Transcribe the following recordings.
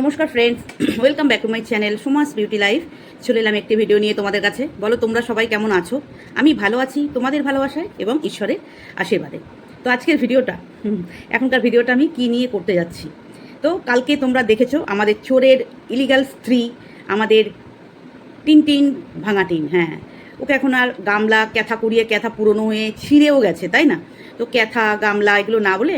নমস্কার friends welcome back to my channel Sumas beauty life চলে এলাম একটি ভিডিও নিয়ে তোমাদের কাছে। বলো, তোমরা সবাই কেমন আছো? আমি ভালো আছি, তোমাদের ভালোবাসায় এবং ঈশ্বরের আশীর্বাদে। তো আজকের ভিডিওটা এখনকার ভিডিওটা আমি কি নিয়ে করতে যাচ্ছি? তো কালকে তোমরা দেখেছ আমাদের চোরের ইলিগাল স্ত্রী, আমাদের টিন টিন ভাঙা টিন হ্যাঁ। ওকে এখন আর গামলা, ক্যাথা কুড়িয়ে ক্যাথা পুরনো হয়ে ছিঁড়েও গেছে, তাই না? তো ক্যাথা, গামলা, এগুলো না বলে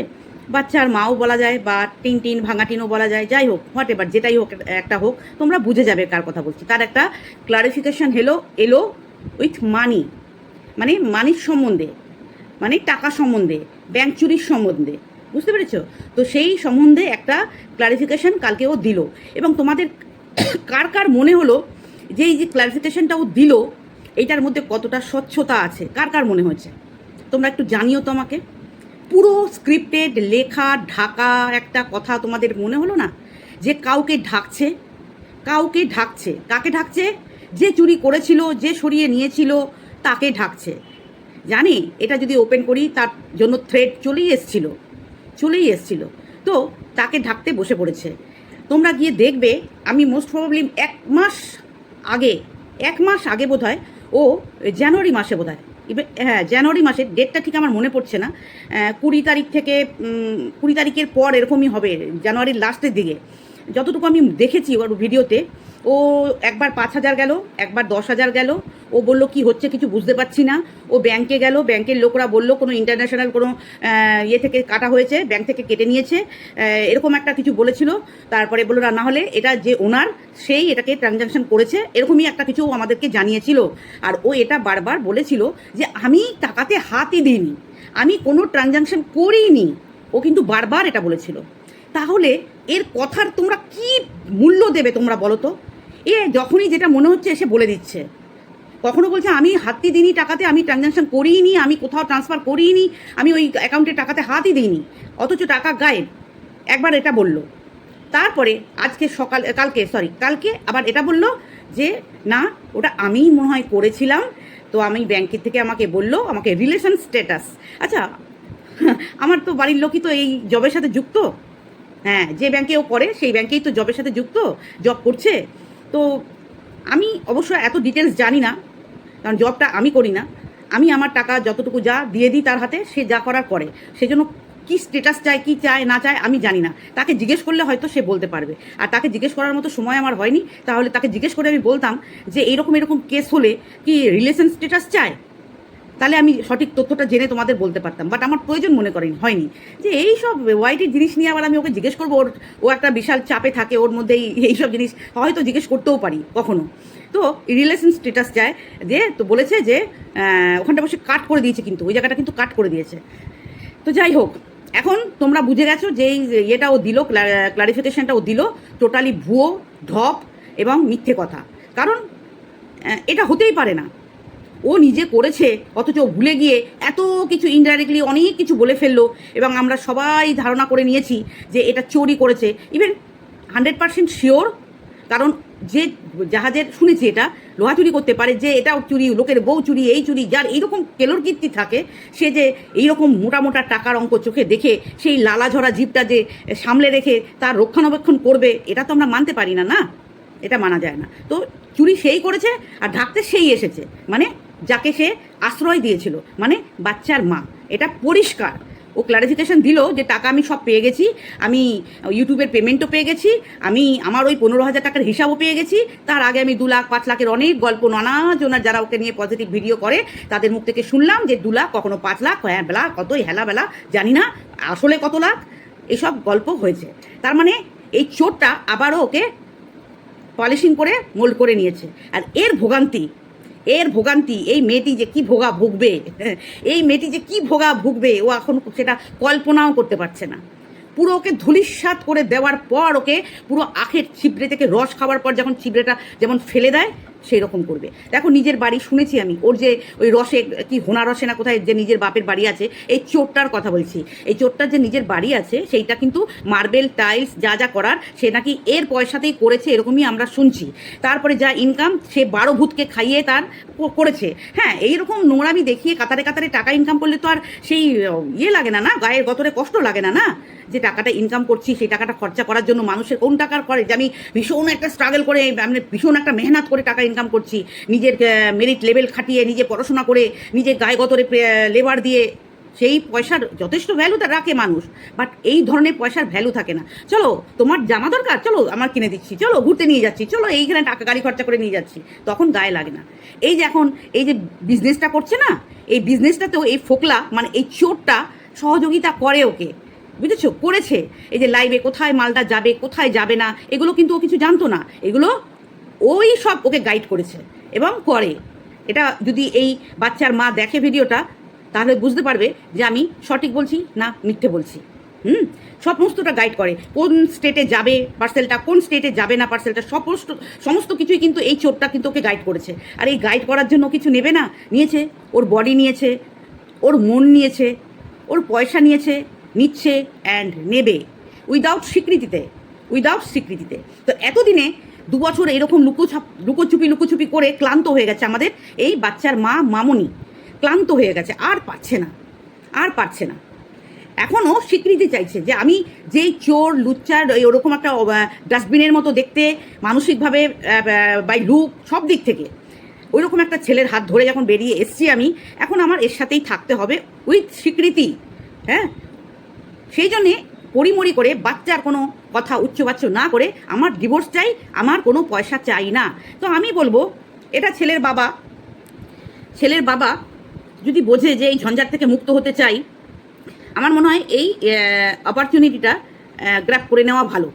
বাচ্চার মাও বলা যায় বা টিন টিন ভাঙা টিনও বলা যায়, যাই হোক হোয়াট এভার যেটাই হোক একটা হোক, তোমরা বুঝে যাবে কার কথা বলছি। তার একটা ক্লারিফিকেশন হেলো এলো উইথ মানি মানে মানির সম্বন্ধে মানে টাকা সম্বন্ধে ব্যাংক চুরির সম্বন্ধে, বুঝতে পেরেছ? তো সেই সম্বন্ধে একটা ক্লারিফিকেশন কালকে ও দিল। এবং তোমাদের কার কার মনে হলো যে এই যে ক্লারিফিকেশনটা ও দিল, এইটার মধ্যে কতটা স্বচ্ছতা আছে? কার কার মনে হয়েছে? তোমরা একটু জানিও তো আমাকে। পুরো স্ক্রিপ্টেড লেখা, ঢাকা একটা কথা তোমাদের মনে হলো না? যে কাউকে ঢাকছে কাউকে ঢাকছে, কাকে ঢাকছে? যে চুরি করেছিল, যে সরিয়ে নিয়েছিল, তাকে ঢাকছে। জানি? এটা যদি ওপেন করি, তার জন্য থ্রেড চলেই এসছিল চলেই এসছিল। তো তাকে ঢাকতে বসে পড়েছে। তোমরা গিয়ে দেখবে, আমি মোস্ট প্রবাবলি এক মাস আগে, এক মাস আগে বোধ হয় ও জানুয়ারি মাসে বোধ হয় হ্যাঁ জানুয়ারি মাসের ডেটটা ঠিক আমার মনে পড়ছে না। কুড়ি তারিখ থেকে কুড়ি তারিখের পর এরকমই হবে, জানুয়ারির লাস্টের দিকে। যতটুকু আমি দেখেছি ওর ভিডিওতে ও একবার পাঁচ হাজার গেল, একবার দশ হাজার গেল। ও বলল, কি হচ্ছে কিছু বুঝতে পারছি না। ও ব্যাংকে গেল ব্যাংকের লোকরা বলল, কোনো ইন্টারন্যাশনাল কোনো ইয়ে থেকে কাটা হয়েছে ব্যাংক থেকে কেটে নিয়েছে। এরকম একটা কিছু বলেছিল। তারপরে বলল, না হলে এটা যে ওনার সেই এটাকে ট্রানজাকশন করেছে। এরকমই একটা কিছু ও আমাদেরকে জানিয়েছিল। আর ও এটা বারবার বলেছিল যে, আমি টাকাতে হাতই দিইনি, আমি কোনো ট্রানজাকশন করিনি ও কিন্তু বারবার এটা বলেছিল। তাহলে এর কথার তোমরা কি মূল্য দেবে তোমরা বলো তো? এ যখনই যেটা মনে হচ্ছে এসে বলে দিচ্ছে। কখনো বলছে, আমি হাতই দিইনি টাকাতে, আমি ট্রানজাকশন করিনি আমি কোথাও ট্রান্সফার করিনি আমি ওই অ্যাকাউন্টে টাকাতে হাতই দিইনি, অথচ টাকা গায়েব। একবার এটা বলল। তারপরে আজকে সকাল, কালকে সরি কালকে আবার এটা বলল যে, না, ওটা আমিই মনে হয় করেছিলাম। তো আমি ব্যাংকের থেকে আমাকে বলল, আমাকে রিলেশন স্ট্যাটাস আচ্ছা আমার তো বাড়ির লোকই তো এই জবের সাথে যুক্ত। হ্যাঁ যে ব্যাংকে ও করে সেই ব্যাংকেই তো জবের সাথে যুক্ত জব করছে। তো আমি অবশ্য এত ডিটেলস জানি না, কারণ জবটা আমি করি না। আমি আমার টাকা যতটুকু যা দিয়ে দিই তার হাতে, সে যা করার করে। সেজন্য কি স্টেটাস চায়, কি চায়, না চায়, আমি জানি না। তাকে জিজ্ঞেস করলে হয়তো সে বলতে পারবে। আর তাকে জিজ্ঞেস করার মতো সময় আমার হয়নি। তাহলে তাকে জিজ্ঞেস করে আমি বলতাম যে এরকম এরকম কেস হলে কি রিলেশন স্টেটাস চায়? তাহলে আমি সঠিক তথ্যটা জেনে তোমাদের বলতে পারতাম। বাট আমার প্রয়োজন মনে করেনি, হয়নি। যে এই সব ওয়াইটের জিনিস নিয়ে আবার আমি ওকে জিজ্ঞেস করব, ওর, ও একটা বিশাল চাপে থাকে, ওর মধ্যে এই- সব জিনিস, হয়তো জিজ্ঞেস করতেও পারি, কখনো। তো রিলেশন স্টেটাস যায়, যে তো বলেছে যে ওখানটা বসে কাট করে দিয়েছে কিন্তু, ওই জায়গাটা কিন্তু কাট করে দিয়েছে। তো যাই হোক, এখন তোমরা বুঝে গেছো যে এই ইয়েটা ও দিল ক্লারিফিকেশনটা ও দিল টোটালি ভুয়ো, ঢপ এবং মিথ্যে কথা। কারণ এটা হতেই পারে না। ও নিজে করেছে, অথচ ভুলে গিয়ে এত কিছু ইনডাইরেক্টলি অনেক কিছু বলে ফেলল। এবং আমরা সবাই ধারণা করে নিয়েছি যে এটা চোরি করেছে। ইভেন হান্ড্রেড পার্সেন্ট শিওর কারণ যে জাহাজের, শুনেছি এটা, লোহা চুরি করতে পারে, যে এটা চুরি, লোকের বউ চুরি, এই চুরি, যার এইরকম কেলোর কীর্তি থাকে, সে যে এইরকম মোটা মোটা টাকার অঙ্ক চোখে দেখে, সেই লালা ঝরা জীবটা যে সামলে রেখে তার রক্ষণাবেক্ষণ করবে, এটা তো আমরা মানতে পারি না না? এটা মানা যায় না। তো চুরি সেই করেছে, আর ঢাকতে সেই এসেছে। মানে যাকে সে আশ্রয় দিয়েছিল মানে বাচ্চার মা। এটা পরিষ্কার। ও ক্লারিফিকেশন দিল যে টাকা আমি সব পেয়ে গেছি, আমি ইউটিউবের পেমেন্টও পেয়ে গেছি, আমি আমার ওই পনেরো হাজার টাকার হিসাবও পেয়ে গেছি, তার আগে আমি দু লাখ, পাঁচ লাখের অনেক গল্প, নানা জনের যারা ওকে নিয়ে পজিটিভ ভিডিও করে, তাদের মুখ থেকে শুনলাম যে দু লাখ, কখনো পাঁচ লাখ হ্যাঁ বেলা, কতই, হেলা বেলা, জানি না, আসলে কত লাখ, এসব গল্প হয়েছে। তার মানে এই চোরটা আবারও ওকে পলিশিং করে মোল্ড করে নিয়েছে। আর এর ভোগান্তি এর ভোগান্তি, এই মেয়েটি যে কি ভোগা ভুগবে? এই মেয়েটি যে কি ভোগা ভুগবে? ও এখন সেটা কল্পনাও করতে পারছে না। পুরো ওকে ধুলিস্বাদ করে দেওয়ার পর ওকে পুরো আখের ছিবড়ে থেকে রস খাওয়ার পর যখন ছিবড়েটা যেমন ফেলে দেয় সেই রকম করবে। দেখো, নিজের বাড়ি শুনেছি আমি, ওর যে ওই রসে, কি হোনা রসে না কোথায় যে নিজের বাপের বাড়ি আছে, এই চোরটার কথা বলছি। এই চোরটার যে নিজের বাড়ি আছে, সেইটা কিন্তু মার্বেল, টাইলস, যা যা করার, সে নাকি এর পয়সাতেই করেছে, এরকমই আমরা শুনছি। তারপরে যা ইনকাম সে বারো ভূতকে খাইয়ে তার করেছে। হ্যাঁ এইরকম নোংরামি দেখিয়ে কাতারে কাতারে টাকা ইনকাম করলে তো আর সেই ইয়ে লাগে না না? গায়ের গতরে কষ্ট লাগে না না? যে টাকাটা ইনকাম করছি, সেই টাকাটা খরচা করার জন্য মানুষের কোন টাকার করে যে আমি ভীষণ একটা স্ট্রাগল করে, আমি ভীষণ একটা মেহনত করে টাকা ইনকাম করছি, নিজের মেরিট লেভেল খাটিয়ে, নিজে পড়াশোনা করে নিজের গায়ে গতরে লেবার দিয়ে, সেই পয়সার যথেষ্ট ভ্যালু তা রাখে মানুষ বাট এই ধরনের পয়সার ভ্যালু থাকে না। চলো, তোমার জামা দরকার? চলো, আমার কিনে দিচ্ছি, চলো, ঘুরতে নিয়ে যাচ্ছি, চলো, এইখানে টাকা গাড়ি খরচা করে নিয়ে যাচ্ছি। তখন গায়ে লাগে না। এই যে এখন, এই যে বিজনেসটা করছে না, এই বিজনেসটাতেও এই ফোকলা মানে এই চোরটা সহযোগিতা করে ওকে, বুঝেছ? করেছে। এই যে লাইভে কোথায় মালটা যাবে, কোথায় যাবে না, এগুলো কিন্তু ও কিছু জানতো না। এগুলো ওই সব ওকে গাইড করেছে এবং করে। এটা যদি এই বাচ্চার মা দেখে ভিডিওটা, তাহলে বুঝতে পারবে যে আমি সঠিক বলছি না মিথ্যে বলছি। হুম? সমস্তটা গাইড করে। কোন স্টেটে যাবে পার্সেলটা কোন স্টেটে যাবে না পার্সেলটা সমস্ত সমস্ত কিছুই কিন্তু এই চোরটা কিন্তু ওকে গাইড করেছে। আর এই গাইড করার জন্য কিছু নেবে না? নিয়েছে, ওর বডি নিয়েছে, ওর মন নিয়েছে, ওর পয়সা নিয়েছে, নিচ্ছে অ্যান্ড নেবে। উইদাউট স্বীকৃতিতে উইদাউট স্বীকৃতিতে। তো এতদিনে দু বছর এরকম লুকোছাপ লুকোচুপি লুকোচুপি করে ক্লান্ত হয়ে গেছে আমাদের এই বাচ্চার মা মামনি। ক্লান্ত হয়ে গেছে, আর পারছে না, আর পারছে না। এখনও স্বীকৃতি চাইছে যে আমি যেই চোর, লুচ্চার ওরকম একটা ডাস্টবিনের মতো দেখতে, মানসিকভাবে বাই লুক সব দিক থেকে। ওইরকম একটা ছেলের হাত ধরে যখন বেরিয়ে এসছি আমি, এখন আমার এর সাথেই থাকতে হবে উইথ স্বীকৃতি হ্যাঁ? সেই জন্যে পরিমরি করে বাচ্চার কোনো কথা উচ্চবাচ্য না করে আমার ডিভোর্স চাই, আমার কোনো পয়সা চাই না। তো আমি বলব, এটা ছেলের বাবা। ছেলের বাবা যদি বোঝে যে এই ঝঞ্ঝাট থেকে মুক্ত হতে চাই, আমার মনে হয় এই অপরচুনিটিটা গ্র্যাপ করে নেওয়া ভালো।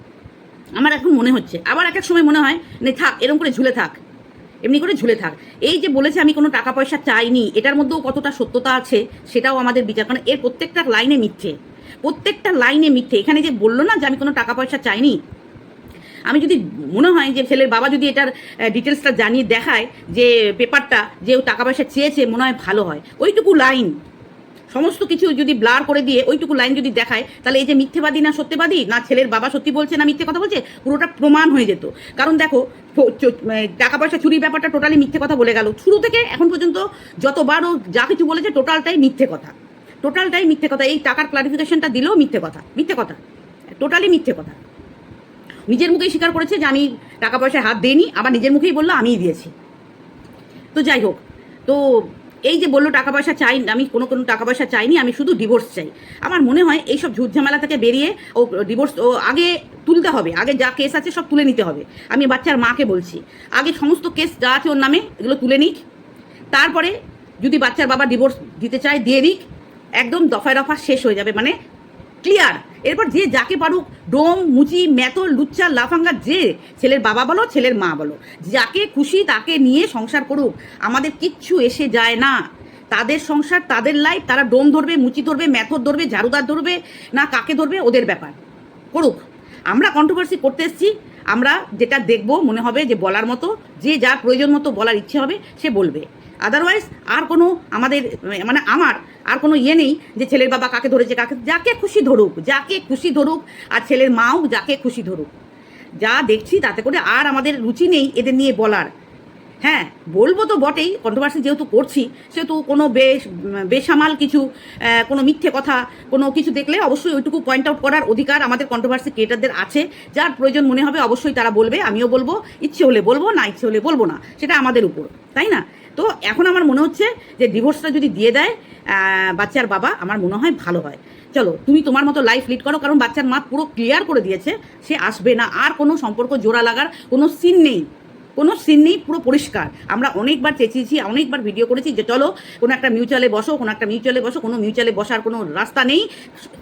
আমার এখন মনে হচ্ছে। আবার এক এক সময় মনে হয়, নে থাক এরকম করে ঝুলে থাক। এমনি করে ঝুলে থাক। এই যে বলেছে আমি কোনো টাকা পয়সা চাইনি, এটার মধ্যেও কতটা সত্যতা আছে, সেটাও আমাদের বিচার কারণ এর প্রত্যেকটা লাইনে মিথ্যে। প্রত্যেকটা লাইনে মিথ্যে। এখানে যে বলল না যে আমি কোনো টাকা পয়সা চাইনি, আমি যদি মনে হয় যে ছেলের বাবা যদি এটার ডিটেলসটা জানিয়ে দেখায় যে পেপারটা, যে টাকা পয়সা চেয়েছে, মনে হয় ভালো হয়। ওইটুকু লাইন সমস্ত কিছু যদি ব্লার করে দিয়ে ওইটুকু লাইন যদি দেখায়, তাহলে এই যে মিথ্যেবাদী না সত্যবাদী, না ছেলের বাবা সত্যি বলছে না মিথ্যে কথা বলছে, পুরোটা প্রমাণ হয়ে যেত। কারণ দেখো টাকা পয়সা চুরির ব্যাপারটা টোটালি মিথ্যে কথা বলে গেল। শুরু থেকে এখন পর্যন্ত যতবার ও যা কিছু বলেছে টোটালটাই মিথ্যে কথা। টোটালটাই মিথ্যে কথা। এই টাকার ক্লারিফিকেশনটা দিলেও মিথ্যে কথা। মিথ্যে কথা। টোটালি মিথ্যে কথা। নিজের মুখেই স্বীকার করেছে যে আমি টাকা পয়সায় হাত দিইনি, আবার নিজের মুখেই বলল, আমিই দিয়েছি। তো যাই হোক, তো এই যে বলল, টাকা পয়সা চাই, আমি কোনো কোনো টাকা পয়সা চাইনি, আমি শুধু ডিভোর্স চাই। আমার মনে হয় এইসব ঝুট ঝামেলা থেকে বেরিয়ে ও ডিভোর্স ও আগে তুলতে হবে। আগে যা কেস আছে সব তুলে নিতে হবে। আমি বাচ্চার মাকে বলছি, আগে সমস্ত কেস যা আছে ওর নামে, এগুলো তুলে নিক। তারপরে যদি বাচ্চার বাবা ডিভোর্স দিতে চায়, দিয়ে দিক। একদম দফায় দফা শেষ হয়ে যাবে মানে ক্লিয়ার এরপর যে যাকে পারুক, ডোম, মুচি মেতল লুচ্চা, লাফাঙ্গা, যে ছেলের বাবা বলো, ছেলের মা বলো, যাকে খুশি তাকে নিয়ে সংসার করুক, আমাদের কিচ্ছু এসে যায় না। তাদের সংসার, তাদের লাইফ তারা ডোম ধরবে, মুচি ধরবে মেথর ধরবে, ঝাড়ুদার ধরবে, না কাকে ধরবে, ওদের ব্যাপার। করুক। আমরা কন্ট্রোভার্সি করতে এসেছি, আমরা যেটা দেখব, মনে হবে যে বলার মতো, যে যার প্রয়োজন মতো বলার ইচ্ছে হবে, সে বলবে। আদারওয়াইজ আর কোনো আমাদের মানে আমার আর কোনো ইয়ে নেই যে ছেলের বাবা কাকে ধরেছে, কাকে, যাকে খুশি ধরুক, যাকে খুশি ধরুক, আর ছেলের মাও যাকে খুশি ধরুক। যা দেখছি তাতে করে আর আমাদের রুচি নেই এদের নিয়ে বলার। হ্যাঁ বলব তো বটেই কন্ট্রোভার্সি যেহেতু করছি, সেহেতু কোনো বেশ, বেসামাল কিছু কোনো মিথ্যে কথা, কোনো কিছু দেখলে অবশ্যই ওইটুকু পয়েন্ট আউট করার অধিকার আমাদের কন্ট্রোভার্সি ক্রিয়েটারদের আছে। যার প্রয়োজন মনে হবে অবশ্যই তারা বলবে, আমিও বলব, ইচ্ছে হলে বলব, না ইচ্ছে হলে বলব না, সেটা আমাদের উপর, তাই না? তো এখন আমার মনে হচ্ছে যে ডিভোর্সটা যদি দিয়ে দেয় বাচ্চার বাবা, আমার মনে হয় ভালো হয়। চলো, তুমি তোমার মতো লাইফ লিড করো, কারণ বাচ্চার মা পুরো ক্লিয়ার করে দিয়েছে, সে আসবে না। আর কোনো সম্পর্ক জোড়া লাগার কোনো সিন নেই। কোনো সিন নেই, পুরো পরিষ্কার। আমরা অনেকবার চেঁচিয়েছি, অনেকবার ভিডিও করেছি যে চলো, কোনো একটা মিউচুয়ালে বসো, কোনো একটা মিউচুয়ালে বসো, কোনো মিউচুয়ালে বসার কোনো রাস্তা নেই।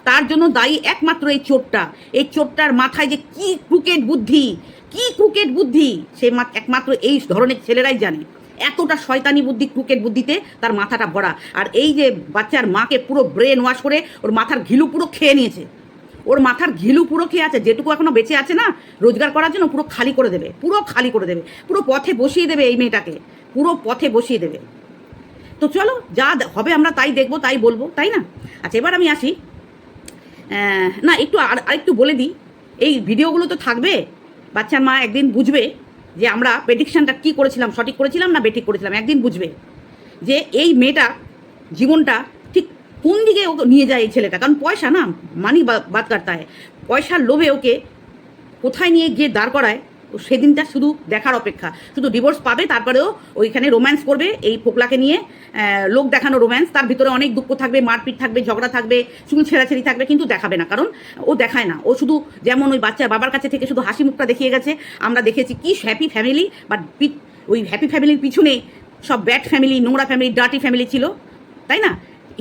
তার জন্য দায়ী একমাত্র এই চোরটা এই চোরটার মাথায় যে কি ক্রুকেট বুদ্ধি, কি ক্রুকেট বুদ্ধি, সে একমাত্র এই ধরনের ছেলেরাই জানে। এতটা শয়তানি বুদ্ধি ক্রুকেট বুদ্ধিতে তার মাথাটা ভরা। আর এই যে বাচ্চার মাকে পুরো ব্রেন ওয়াশ করে ওর মাথার ঘিলু পুরো খেয়ে নিয়েছে। ওর মাথার ঘিলু পুরো খেয়ে আছে, যেটুকু এখনও বেঁচে আছে না, রোজগার করার জন্য পুরো খালি করে দেবে, পুরো খালি করে দেবে, পুরো পথে বসিয়ে দেবে এই মেয়েটাকে, পুরো পথে বসিয়ে দেবে। তো চলো, যা হবে আমরা তাই দেখব, তাই বলব, তাই না? আচ্ছা এবার আমি আসি। না, একটু আর, আরেকটু বলে দিই। এই ভিডিওগুলো তো থাকবে, বাচ্চার মা একদিন বুঝবে। যে আমরা প্রেডিকশানটা কী করেছিলাম, সঠিক করেছিলাম না বেঠিক করেছিলাম, একদিন বুঝবে। যে এই মেয়েটা জীবনটা ঠিক কোন দিকে ওকে নিয়ে যায় এই ছেলেটা? কারণ পয়সা না মানি বাদ কাটতে হয়। পয়সার লোভে ওকে কোথায় নিয়ে গিয়ে দাঁড় করায়? সেদিনটা শুধু দেখার অপেক্ষা। শুধু ডিভোর্স পাবে, তারপরেও ওইখানে রোম্যান্স করবে, এই ফোকলাকে নিয়ে লোক দেখানো রোম্যান্স তার ভিতরে অনেক দুঃখ থাকবে, মারপিট থাকবে, ঝগড়া থাকবে, চুল ছেঁড়াছেড়ি থাকবে, কিন্তু দেখাবে না। কারণ ও দেখায় না। ও শুধু যেমন ওই বাচ্চা বাবার কাছে থেকে শুধু হাসি মুখটা দেখিয়ে গেছে, আমরা দেখেছি কি হ্যাপি ফ্যামিলি বাট ওই হ্যাপি ফ্যামিলির পিছনে সব ব্যাড ফ্যামিলি নোংরা ফ্যামিলি ডার্টি ফ্যামিলি ছিল, তাই না?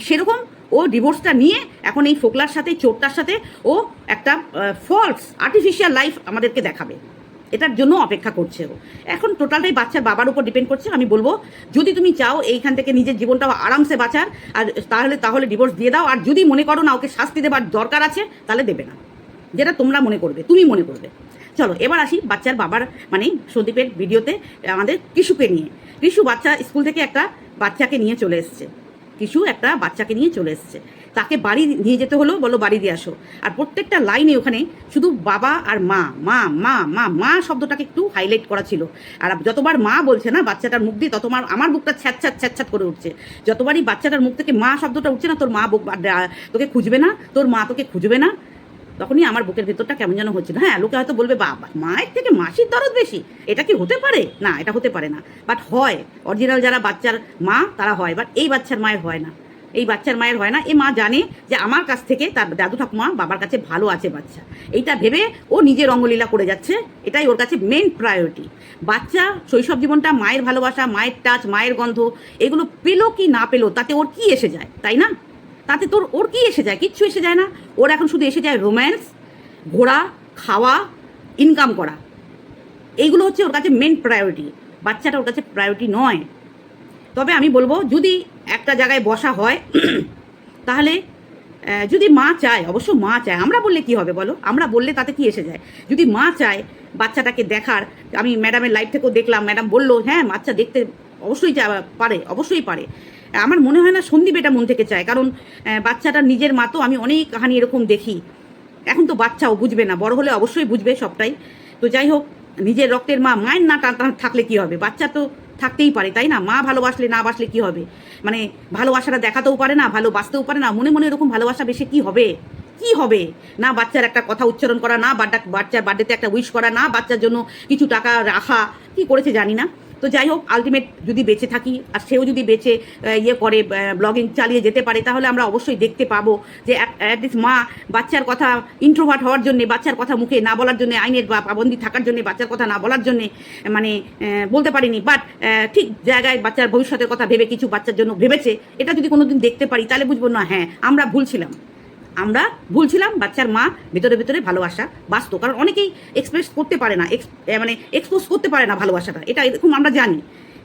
সেরকম ও ডিভোর্সটা নিয়ে এখন এই ফোকলার সাথে, চোরটার সাথে ও একটা ফলস আর্টিফিশিয়াল লাইফ আমাদেরকে দেখাবে। এটার জন্য অপেক্ষা করছে ও। এখন টোটালটাই বাচ্চার বাবার উপর ডিপেন্ড করছে। আমি বলব, যদি তুমি চাও এইখান থেকে নিজের জীবনটা আরামসে বাঁচার, আর তাহলে তাহলে ডিভোর্স দিয়ে দাও, আর যদি মনে করো না ওকে শাস্তি দেবার দরকার আছে, তাহলে দেবে না। যেটা তোমরা মনে করবে, তুমি মনে করবে। চলো, এবার আসি বাচ্চার বাবার মানে সন্দীপের ভিডিওতে আমাদের কিশুকে নিয়ে। কিশু বাচ্চা স্কুল থেকে একটা বাচ্চাকে নিয়ে চলে এসছে। কিশু একটা বাচ্চাকে নিয়ে চলে এসছে। তাকে বাড়ি নিয়ে যেতে হলো, বলো বাড়ি দিয়ে আসো। আর প্রত্যেকটা লাইনে ওখানে শুধু বাবা আর মা মা মা মা মা শব্দটাকে একটু হাইলাইট করা ছিল। আর যতবার মা বলছে না, বাচ্চাটার মুখ দিয়ে ততবার আমার বুকটা ছ্যাঁচ্ছাত ছ্যাঁচ্ছাত করে উঠছে। যতবারই বাচ্চাটার মুখ থেকে মা শব্দটা উঠছে না, তোর মা তোকে খুঁজবে না, তোর মা তোকে খুঁজবে না, তখনই আমার বুকের ভেতরটা কেমন যেন হচ্ছিল হ্যাঁ লোকে হয়তো বলবে বাবা মায়ের থেকে মাসির দরদ বেশি। এটা কি হতে পারে? না, এটা হতে পারে না। বাট হয় অরিজিনাল যারা বাচ্চার মা, তারা হয় বাট এই বাচ্চার মায়ের হয় না। এই বাচ্চার মায়ের হয় না। এই মা জানে যে আমার কাছ থেকে তার দাদু ঠাকুমা বাবার কাছে ভালো আছে বাচ্চা। এইটা ভেবে ও নিজে রঙ্গলীলা করে যাচ্ছে। এটাই ওর কাছে মেন প্রায়োরিটি বাচ্চা শৈশব জীবনটা মায়ের ভালোবাসা, মায়ের টাচ মায়ের গন্ধ, এগুলো পেল কি না পেল, তাতে ওর কি এসে যায়, তাই না? তাতে তোর, ওর কি এসে যায়? কিচ্ছু এসে যায় না। ওর এখন শুধু এসে যায় রোম্যান্স ঘোরা, খাওয়া ইনকাম করা। এইগুলো হচ্ছে ওর কাছে মেন প্রায়োরিটি বাচ্চাটা ওর কাছে প্রায়োরিটি নয়। তবে আমি বলব, যদি একটা জায়গায় বসা হয়, তাহলে যদি মা চায়, অবশ্য মা চায়, আমরা বললে কি হবে বলো? আমরা বললে তাতে কি এসে যায়? যদি মা চায় বাচ্চাটাকে দেখার, আমি ম্যাডামের লাইফ থেকেও দেখলাম, ম্যাডাম বলল হ্যাঁ বাচ্চা দেখতে অবশ্যই পারে অবশ্যই পারে। আমার মনে হয় না সন্দীপ এটা মন থেকে চায়, কারণ বাচ্চাটা নিজের মা তো আমি অনেক কাহানি এরকম দেখি। এখন তো বাচ্চাও বুঝবে না, বড় হলে অবশ্যই বুঝবে সবটাই। তো যাই হোক, নিজের রক্তের মা, মায়ের না টান থাকলে কি হবে? বাচ্চা তো থাকতেই পারে, তাই না? মা ভালোবাসলে না বাসলে কি হবে? মানে ভালোবাসাটা দেখাতেও পারে না, ভালোবাসতেও পারে না, মনে মনে এরকম ভালোবাসা বেশি কি হবে? কি হবে? না বাচ্চার একটা কথা উচ্চারণ করা, না বাচ্চার বার্থডেতে একটা উইশ করা, না বাচ্চার জন্য কিছু টাকা রাখা, কি করেছে জানি না। তো যাই হোক আলটিমেট যদি বেঁচে থাকি, আর সেও যদি বেঁচে ইয়ে করে ব্লগিং চালিয়ে যেতে পারে, তাহলে আমরা অবশ্যই দেখতে পাবো যে অ্যাটলিস্ট মা বাচ্চার কথা ইন্ট্রোভার্ট হওয়ার জন্য, বাচ্চার কথা মুখে না বলার জন্য, আইনের বা পাবন্দি থাকার জন্য, বাচ্চার কথা না বলার জন্য মানে বলতে পারিনি বাট ঠিক জায়গায় বাচ্চার ভবিষ্যতের কথা ভেবে কিছু বাচ্চার জন্য ভেবেছে, এটা যদি কোনোদিন দেখতে পারি, তাহলে বুঝব না হ্যাঁ আমরা ভুল ছিলাম। আমরা ভুল ছিলাম বাচ্চার মা ভেতরে ভেতরে ভালোবাসা বাঁচত। কারণ অনেকেই এক্সপ্রেস করতে পারে না মানে এক্সপোজ করতে পারে না ভালোবাসাটা। এটা এরকম আমরা জানি।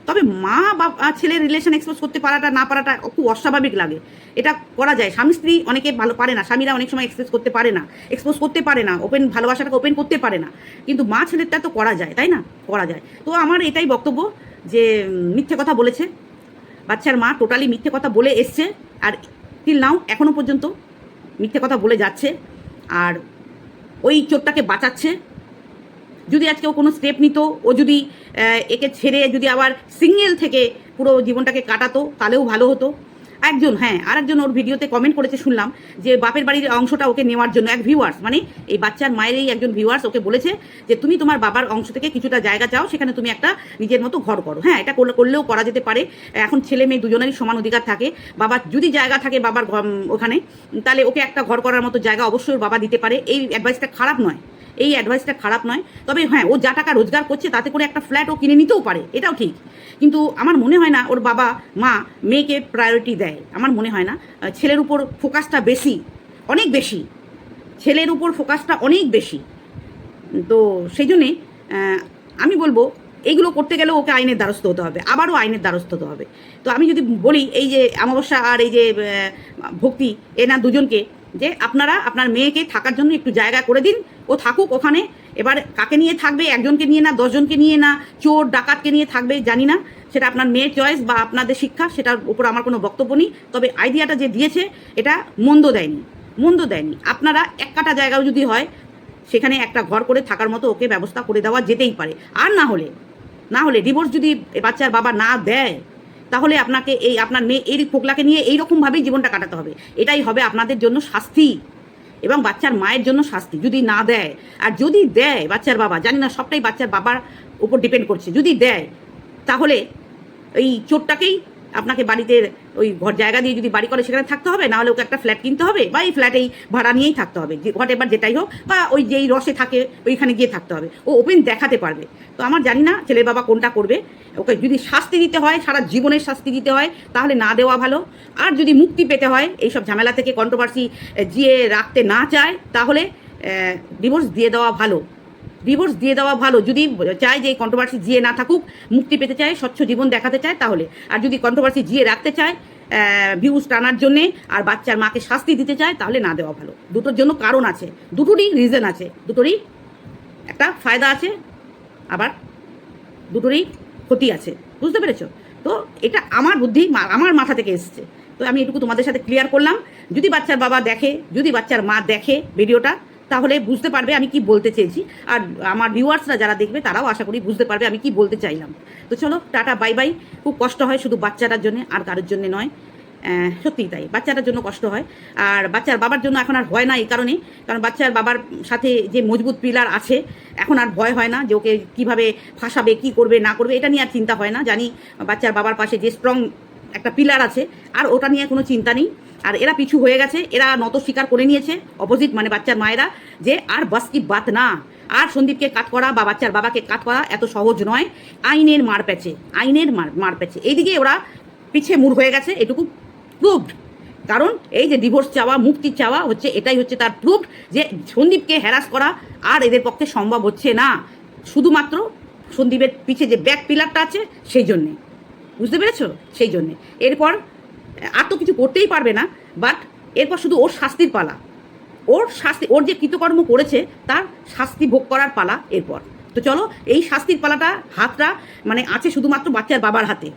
তবে মা বা ছেলের রিলেশন এক্সপোজ করতে পারাটা, না পারাটা খুব অস্বাভাবিক লাগে। এটা করা যায়। স্বামী, স্ত্রী অনেকে ভালো পারে না। স্বামীরা অনেক সময় এক্সপ্রেস করতে পারে না। এক্সপোজ করতে পারে না। ওপেন ভালোবাসাটাকে ওপেন করতে পারে না। কিন্তু মা ছেলেরটা তো করা যায়, তাই না? করা যায়। তো আমার এটাই বক্তব্য যে মিথ্যে কথা বলেছে। বাচ্চার মা টোটালি মিথ্যে কথা বলে এসছে। আর তিল নাও এখনও পর্যন্ত মিথ্যে কথা বলে যাচ্ছে আর ওই চোরটাকে বাঁচাচ্ছে। যদি আজকে ও কোনো স্টেপ নিত, ও যদি একে ছেড়ে যদি আবার সিঙ্গেল থেকে পুরো জীবনটাকে কাটাতো, তাহলেও ভালো হতো। একজন হ্যাঁ আরেকজন ওর ভিডিওতে কমেন্ট করেছে, শুনলাম, যে বাপের বাড়ির অংশটা ওকে নেওয়ার জন্য, এক ভিউয়ার্স মানে এই বাচ্চার মায়েরই একজন ভিউয়ার্স ওকে বলেছে যে, তুমি তোমার বাবার অংশ থেকে কিছুটা জায়গা চাও, সেখানে তুমি একটা নিজের মতো ঘর করো। হ্যাঁ এটা করলে, করলেও করা যেতে পারে। এখন ছেলে মেয়ে দুজনেরই সমান অধিকার থাকে। বাবার যদি জায়গা থাকে বাবার ওখানে, তাহলে ওকে একটা ঘর করার মতো জায়গা অবশ্যই বাবা দিতে পারে। এই অ্যাডভাইসটা খারাপ নয়। এই অ্যাডভাইসটা খারাপ নয়। তবে হ্যাঁ ও যা টাকা রোজগার করছে, তাতে করে একটা ফ্ল্যাট ও কিনে নিতেও পারে, এটাও ঠিক। কিন্তু আমার মনে হয় না ওর বাবা, মা মেয়েকে প্রায়োরিটি দেয়। আমার মনে হয় না। ছেলের উপর ফোকাসটা বেশি, অনেক বেশি। ছেলের উপর ফোকাসটা অনেক বেশি। তো সেই জন্যে আমি বলব এইগুলো করতে গেলে ওকে আইনের দ্বারস্থ হতে হবে। আবারও আইনের দ্বারস্থ হতে হবে। তো আমি যদি বলি, এই যে অমাবস্যা আর এই যে ভক্তি এনা দুজনকে যে আপনারা, আপনার মেয়েকে থাকার জন্য একটু জায়গা করে দিন, ও থাকুক ওখানে। এবার কাকে নিয়ে থাকবে, একজনকে নিয়ে না, দশজনকে নিয়ে না, চোর, ডাকাতকে নিয়ে থাকবে, জানি না। সেটা আপনার মেয়ের চয়েস বা আপনাদের শিক্ষা, সেটার উপর আমার কোনো বক্তব্য নেই। তবে আইডিয়াটা যে দিয়েছে, এটা মন্দ দেয়নি মন্দ দেয়নি। আপনারা এক কাটা জায়গাও যদি হয়, সেখানে একটা ঘর করে থাকার মতো ওকে ব্যবস্থা করে দেওয়া যেতেই পারে। আর না হলে না হলে ডিভোর্স যদি বাচ্চার বাবা না দেয় তাহলে আপনাকে এই আপনার মেয়ে, এই ফোকলাকে নিয়ে এইরকমভাবেই জীবনটা কাটাতে হবে। এটাই হবে আপনাদের জন্য শাস্তি। এবং বাচ্চার মায়ের জন্য শাস্তি, যদি না দেয়। আর যদি দেয় বাচ্চার বাবা, জানি না, সবটাই বাচ্চার বাবার উপর ডিপেন্ড করছে। যদি দেয়, তাহলে এই চোরটাকেই আপনাকে বাড়িতে ওই ঘর জায়গা দিয়ে যদি বাড়ি করে সেখানে থাকতে হবে না হলে ওকে একটা ফ্ল্যাট কিনতে হবে বা এই ফ্ল্যাটেই ভাড়া নিয়েই থাকতে হবে হোয়াট এবার যেটাই হোক, বা ওই যেই রসে থাকে ওইখানে গিয়ে থাকতে হবে। ও ওপেন দেখাতে পারবে। তো আমার জানি না ছেলের বাবা কোনটা করবে। ওকে যদি শাস্তি দিতে হয়, সারা জীবনের শাস্তি দিতে হয়, তাহলে না দেওয়া ভালো। আর যদি মুক্তি পেতে হয়, এইসব ঝামেলা থেকে কন্ট্রোভার্সি জিয়ে রাখতে না চায়, তাহলে ডিভোর্স দিয়ে দেওয়া ভালো। ডিভোর্স দিয়ে দেওয়া ভালো। যদি চায় যে কন্ট্রোভার্সি জিয়ে না থাকুক, মুক্তি পেতে চায়, স্বচ্ছ জীবন দেখাতে চায়, তাহলে। আর যদি কন্ট্রোভার্সি জিয়ে রাখতে চায় ভিউজ টানার জন্যে আর বাচ্চার মাকে শাস্তি দিতে চায়, তাহলে না দেওয়া ভালো। দুটোর জন্য কারণ আছে। দুটোরই রিজন আছে। দুটোরই একটা ফায়দা আছে, আবার দুটোরই ক্ষতি আছে। বুঝতে পেরেছ? তো এটা আমার বুদ্ধি আমার মাথা থেকে এসছে। তো আমি এটুকু তোমাদের সাথে ক্লিয়ার করলাম। যদি বাচ্চার বাবা দেখে, যদি বাচ্চার মা দেখে ভিডিওটা তাহলে বুঝতে পারবে আমি কি বলতে চেয়েছি। আর আমার ভিউয়ার্সরা যারা দেখবে, তারাও আশা করি বুঝতে পারবে আমি কি বলতে চাইলাম। তো চলো, টাটা বাই বাই খুব কষ্ট হয় শুধু বাচ্চাটার জন্য, আর কারোর জন্য নয়। সত্যিই তাই, বাচ্চাটার জন্য কষ্ট হয়। আর বাচ্চার বাবার জন্য এখন আর ভয় না এই কারণে, কারণ বাচ্চার বাবার সাথে যে মজবুত পিলার আছে, এখন আর ভয় হয় না যে ওকে কীভাবে ফাঁসাবে, কি করবে, না করবে, এটা নিয়ে আর চিন্তা হয় না। জানি বাচ্চার বাবার পাশে যে স্ট্রং একটা পিলার আছে, আর ওটা নিয়ে কোনো চিন্তা নেই। আর এরা পিছু হয়ে গেছে, এরা নত স্বীকার করে নিয়েছে অপোজিট মানে বাচ্চার মায়েরা, যে আর বাস বাত না। আর সন্দীপকে কাট করা বা বাচ্চার বাবাকে কাট করা এত সহজ নয়, আইনের মার প্যাচে আইনের মার মার প্যাচে এইদিকে ওরা পিছে মুড় হয়ে গেছে, এটুকু প্রুভড কারণ এই যে ডিভোর্স চাওয়া, মুক্তি চাওয়া হচ্ছে, এটাই হচ্ছে তার প্রুফ যে সন্দীপকে হ্যারাস করা আর এদের পক্ষে সম্ভব হচ্ছে না। শুধুমাত্র সন্দীপের পিছে যে ব্যাক পিলারটা আছে, সেই জন্যে। বুঝতে পেরেছ? সেই জন্যে। এরপর আর তো কিছু করতেই পারবে না বাট এরপর শুধু ওর শাস্তির পালা। ওর শাস্তি, ওর যে কৃতকর্ম করেছে, তার শাস্তি ভোগ করার পালা এরপর। তো চলো, এই শাস্তির পালাটা হাতটা মানে আছে শুধুমাত্র বাচ্চার বাবার হাতে।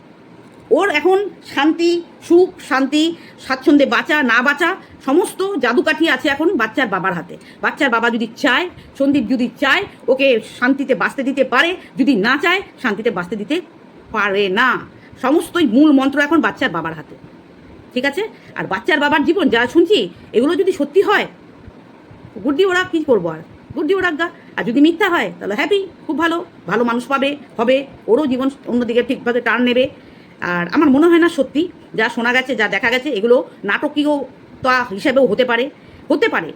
ওর এখন শান্তি, সুখ, শান্তি, স্বাচ্ছন্দ্যে বাঁচা, না বাঁচা, সমস্ত জাদুকাঠি আছে এখন বাচ্চার বাবার হাতে। বাচ্চার বাবা যদি চায়, সন্দীপ যদি চায়, ওকে শান্তিতে বাঁচতে দিতে পারে, যদি না চায়, শান্তিতে বাঁচতে দিতে পারে না। সমস্তই মূল মন্ত্র এখন বাচ্চার বাবার হাতে। ঠিক আছে? আর বাচ্চার বাবার জীবন যা শুনছি, এগুলো যদি সত্যি হয় গুড্ডি ওরা কী করব আর? গুড্ডি ওরা গা। আর যদি মিথ্যা হয়, তাহলে হ্যাপি খুব ভালো। ভালো মানুষ পাবে, হবে। ওরও জীবন অন্যদিকে ঠিকভাবে টার্ন নেবে। আর আমার মনে হয় না সত্যি, যা শোনা গেছে, যা দেখা গেছে, এগুলো নাটকীয় তা হিসাবেও হতে পারে। হতে পারে।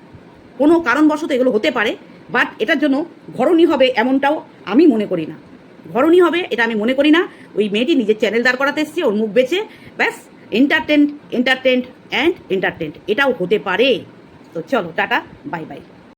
কোনো কারণবশত এগুলো হতে পারে। বাট এটার জন্য ঘরণী হবে এমনটাও আমি মনে করি না। ঘরণী হবে, এটা আমি মনে করি না। ওই মেয়েটি নিজের চ্যানেল দাঁড় করাতে এসছে, ওর মুখ বেছে, ব্যাস। এন্টারটেন্ট এন্টারটেন্ট অ্যান্ড এন্টারটেন্ট এটাও হতে পারে। তো চলো টাটা বাই বাই